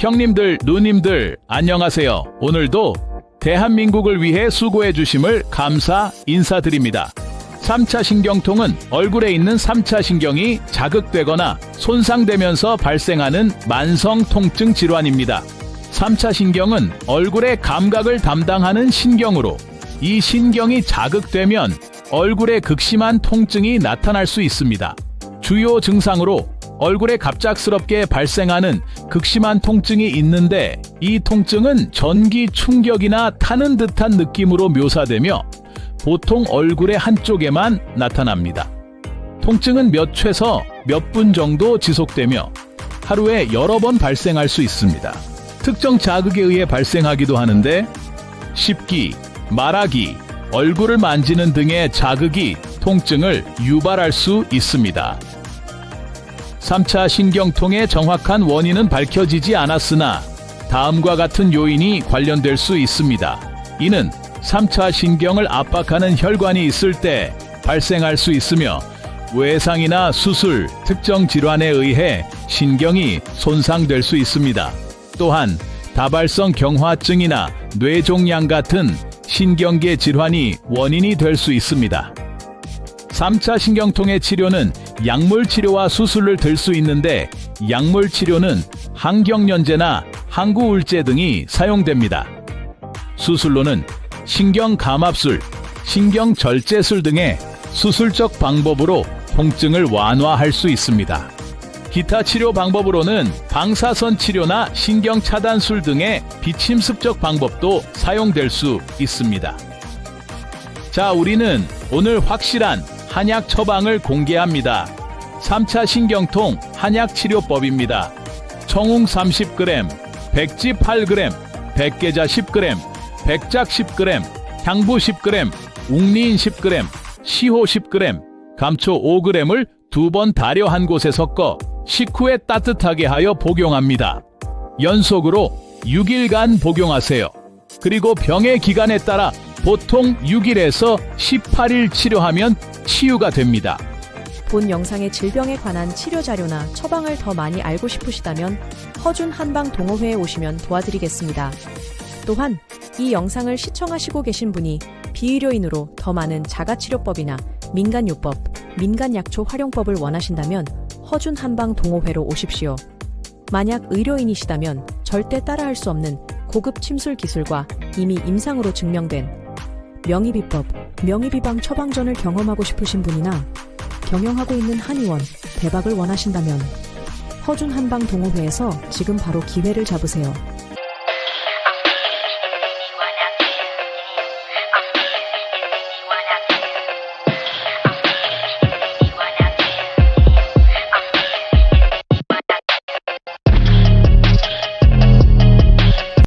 형님들, 누님들, 안녕하세요. 오늘도 대한민국을 위해 수고해 주심을 감사 인사드립니다. 3차 신경통은 얼굴에 있는 3차 신경이 자극되거나 손상되면서 발생하는 만성 통증 질환입니다. 3차 신경은 얼굴의 감각을 담당하는 신경으로 이 신경이 자극되면 얼굴에 극심한 통증이 나타날 수 있습니다. 주요 증상으로 얼굴에 갑작스럽게 발생하는 극심한 통증이 있는데 이 통증은 전기 충격이나 타는 듯한 느낌으로 묘사되며 보통 얼굴의 한쪽에만 나타납니다. 통증은 몇 최서 몇 분 정도 지속되며 하루에 여러 번 발생할 수 있습니다. 특정 자극에 의해 발생하기도 하는데 씹기, 말하기, 얼굴을 만지는 등의 자극이 통증을 유발할 수 있습니다. 3차 신경통의 정확한 원인은 밝혀지지 않았으나 다음과 같은 요인이 관련될 수 있습니다. 이는 3차 신경을 압박하는 혈관이 있을 때 발생할 수 있으며 외상이나 수술, 특정 질환에 의해 신경이 손상될 수 있습니다. 또한 다발성 경화증이나 뇌종양 같은 신경계 질환이 원인이 될 수 있습니다. 3차 신경통의 치료는 약물 치료와 수술을 들 수 있는데 약물 치료는 항경련제나 항구울제 등이 사용됩니다. 수술로는 신경감압술, 신경절제술 등의 수술적 방법으로 통증을 완화할 수 있습니다. 기타 치료 방법으로는 방사선 치료나 신경 차단술 등의 비침습적 방법도 사용될 수 있습니다. 자, 우리는 오늘 확실한 한약 처방을 공개합니다. 3차 신경통 한약 치료법입니다. 청웅 30g, 백지 8g, 백계자 10g, 백작 10g, 향부 10g, 웅리인 10g, 시호 10g, 감초 5g을 두 번 다려 한 곳에 섞어 식후에 따뜻하게 하여 복용합니다. 연속으로 6일간 복용하세요. 그리고 병의 기간에 따라 보통 6일에서 18일 치료하면 치유가 됩니다. 본 영상의 질병에 관한 치료 자료나 처방을 더 많이 알고 싶으시다면 허준 한방 동호회에 오시면 도와드리겠습니다. 또한 이 영상을 시청하시고 계신 분이 비의료인으로 더 많은 자가치료법이나 민간요법, 민간약초 활용법을 원하신다면 허준 한방 동호회로 오십시오. 만약 의료인이시다면 절대 따라할 수 없는 고급 침술 기술과 이미 임상으로 증명된 명의비법, 명의비방 처방전을 경험하고 싶으신 분이나 경영하고 있는 한의원 대박을 원하신다면 허준 한방 동호회에서 지금 바로 기회를 잡으세요.